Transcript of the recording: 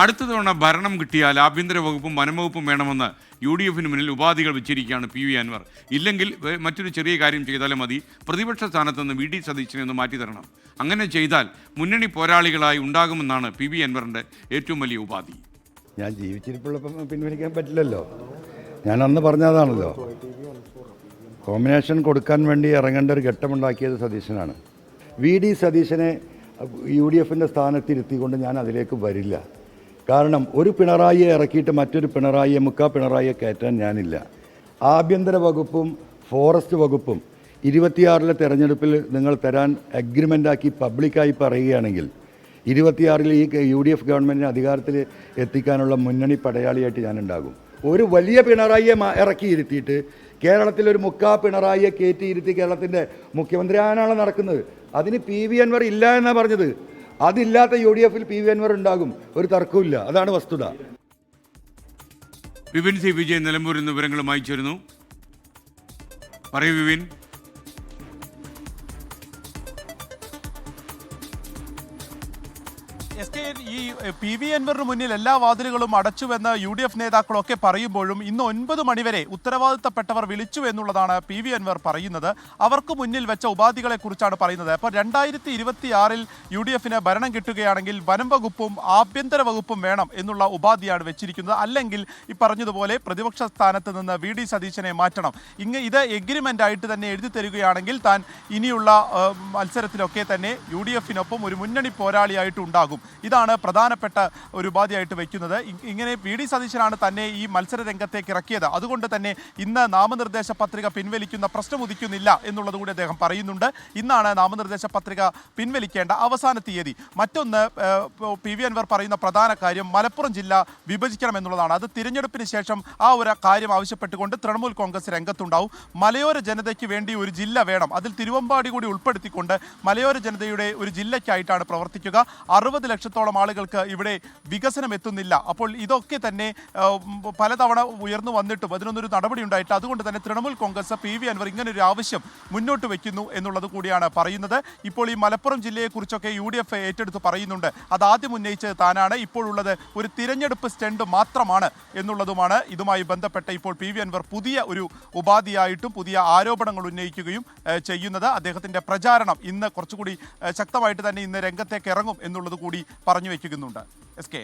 അടുത്ത തവണ ഭരണം കിട്ടിയാൽ ആഭ്യന്തര വകുപ്പും വനംവകുപ്പും വേണമെന്ന് യു ഡി എഫിന് മുന്നിൽ ഉപാധികൾ വെച്ചിരിക്കുകയാണ് പി വി അൻവർ. ഇല്ലെങ്കിൽ മറ്റൊരു ചെറിയ കാര്യം ചെയ്താലും മതി. പ്രതിപക്ഷ സ്ഥാനത്ത് നിന്ന് വി ഡി സതീശനെ ഒന്ന് മാറ്റിത്തരണം അങ്ങനെ ചെയ്താൽ മുന്നണി പോരാളികളായി ഉണ്ടാകുമെന്നാണ് പി വി അൻവറിന്റെ ഏറ്റവും വലിയ ഉപാധി. ഞാൻ ജീവിച്ചിരിപ്പുള്ളപ്പം പിൻവലിക്കാൻ പറ്റില്ലല്ലോ. ഞാൻ അന്ന് പറഞ്ഞതാണല്ലോ. കോമ്പിനേഷൻ കൊടുക്കാൻ വേണ്ടി ഇറങ്ങേണ്ട ഒരു ഘട്ടമുണ്ടാക്കിയത് സതീശനാണ്. വി ഡി സതീശനെ യു ഡി എഫിന്റെ സ്ഥാനത്തിരുത്തിക്കൊണ്ട് ഞാൻ അതിലേക്ക് വരില്ല. കാരണം ഒരു പിണറായിയെ ഇറക്കിയിട്ട് മറ്റൊരു പിണറായിയെ മുക്കാ പിണറായിയെ കയറ്റാൻ ഞാനില്ല. ആഭ്യന്തര വകുപ്പും ഫോറസ്റ്റ് വകുപ്പും ഇരുപത്തിയാറിലെ തെരഞ്ഞെടുപ്പിൽ നിങ്ങൾ തരാൻ അഗ്രിമെന്റാക്കി പബ്ലിക്കായി പറയുകയാണെങ്കിൽ ഇരുപത്തിയാറിൽ ഈ യു ഡി എഫ് ഗവൺമെന്റിനെ അധികാരത്തിൽ എത്തിക്കാനുള്ള മുന്നണി പടയാളിയായിട്ട് ഞാനുണ്ടാകും. ഒരു വലിയ പിണറായിയെ ഇറക്കിയിരുത്തിയിട്ട് കേരളത്തിൽ ഒരു മുക്കാ പിണറായിയെ കയറ്റിയിരുത്തി കേരളത്തിന്റെ മുഖ്യമന്ത്രി ആനാണ് നടക്കുന്നത്. അതിന് പി വി അൻവർ ഇല്ല എന്നാണ് പറഞ്ഞത്. അതില്ലാത്ത യു ഡി എഫിൽ പി വി അൻവർ ഉണ്ടാകും. ഒരു തർക്കമില്ല അതാണ് വസ്തുത. വിപിൻ സി വിജയൻ നിലമ്പൂരിൽ നിന്ന് വിവരങ്ങളുമായി ചേരുന്നു. പറയൂ വിപിൻ. എസ് കെ ഈ പി വി അൻവറിന് മുന്നിൽ എല്ലാ വാതിലുകളും അടച്ചുവെന്ന് യു ഡി എഫ് നേതാക്കളൊക്കെ പറയുമ്പോഴും ഇന്ന് ഒൻപത് മണിവരെ ഉത്തരവാദിത്തപ്പെട്ടവർ വിളിച്ചു എന്നുള്ളതാണ് പി വി അൻവർ പറയുന്നത്. അവർക്ക് മുന്നിൽ വെച്ച ഉപാധികളെ കുറിച്ചാണ് പറയുന്നത്. അപ്പോൾ രണ്ടായിരത്തി ഇരുപത്തിയാറിൽ യു ഡി എഫിന് ഭരണം കിട്ടുകയാണെങ്കിൽ വനം വകുപ്പും ആഭ്യന്തര വകുപ്പും വേണം എന്നുള്ള ഉപാധിയാണ് വെച്ചിരിക്കുന്നത്. അല്ലെങ്കിൽ ഈ പറഞ്ഞതുപോലെ പ്രതിപക്ഷ സ്ഥാനത്ത് നിന്ന് വി ഡി സതീശനെ മാറ്റണം. ഇങ്ങ് ഇത് എഗ്രിമെന്റ് ആയിട്ട് തന്നെ എഴുതി തരികയാണെങ്കിൽ താൻ ഇനിയുള്ള മത്സരത്തിലൊക്കെ തന്നെ യു ഡി എഫിനൊപ്പം ഒരു മുന്നണി പോരാളിയായിട്ട് ഉണ്ടാകും. ഇതാണ് പ്രധാനപ്പെട്ട ഒരു ഉപാധിയായിട്ട് വയ്ക്കുന്നത് ഇങ്ങനെ പി ഡി സതീശനാണ് തന്നെ ഈ മത്സര രംഗത്തേക്ക് ഇറക്കിയത്. അതുകൊണ്ട് തന്നെ ഇന്ന് നാമനിർദ്ദേശ പത്രിക പിൻവലിക്കുന്ന പ്രശ്നം ഉദിക്കുന്നില്ല എന്നുള്ളത് കൂടി അദ്ദേഹം പറയുന്നുണ്ട്. ഇന്നാണ് നാമനിർദ്ദേശ പത്രിക പിൻവലിക്കേണ്ട അവസാന തീയതി. മറ്റൊന്ന് പി വി അൻവർ പറയുന്ന പ്രധാന കാര്യം മലപ്പുറം ജില്ല വിഭജിക്കണം എന്നുള്ളതാണ്. അത് തിരഞ്ഞെടുപ്പിന് ശേഷം ആ ഒരു കാര്യം ആവശ്യപ്പെട്ടുകൊണ്ട് തൃണമൂൽ കോൺഗ്രസ് രംഗത്തുണ്ടാവും. മലയോര ജനതയ്ക്ക് വേണ്ടി ഒരു ജില്ല വേണം. അതിൽ തിരുവമ്പാടി കൂടി ഉൾപ്പെടുത്തിക്കൊണ്ട് മലയോര ജനതയുടെ ഒരു ജില്ലയ്ക്കായിട്ടാണ് പ്രവർത്തിക്കുക. അറുപത് ലക്ഷത്തോളം ആളുകൾക്ക് ഇവിടെ വികസനം എത്തുന്നില്ല. അപ്പോൾ ഇതൊക്കെ തന്നെ പലതവണ ഉയർന്നു വന്നിട്ടും അതിനൊന്നൊരു നടപടി ഉണ്ടായിട്ട് അതുകൊണ്ട് തന്നെ Trinamool congress P. V. Anvar ഇങ്ങനൊരു ആവശ്യം മുന്നോട്ട് വെക്കുന്നു എന്നുള്ളത് കൂടിയാണ് പറയുന്നത്. ഇപ്പോൾ ഈ മലപ്പുറം ജില്ലയെക്കുറിച്ചൊക്കെ യു ഡി എഫ് ഏറ്റെടുത്ത് പറയുന്നുണ്ട്. അതാദ്യം ഉന്നയിച്ചത് താനാണ്. ഇപ്പോഴുള്ളത് ഒരു തിരഞ്ഞെടുപ്പ് സ്റ്റണ്ട് മാത്രമാണ് എന്നുള്ളതുമാണ് ഇതുമായി ബന്ധപ്പെട്ട് ഇപ്പോൾ പി. വി. അൻവർ പുതിയ ഒരു ഉപാധിയായിട്ടും പുതിയ ആരോപണങ്ങൾ ഉന്നയിക്കുകയും ചെയ്യുന്നത്. അദ്ദേഹത്തിന്റെ പ്രചാരണം ഇന്ന് കുറച്ചുകൂടി ശക്തമായിട്ട് തന്നെ ഇന്ന് രംഗത്തേക്ക് ഇറങ്ങും എന്നുള്ളത് കൂടി പറഞ്ഞു വയ്ക്കുന്നുണ്ട് എസ് കെ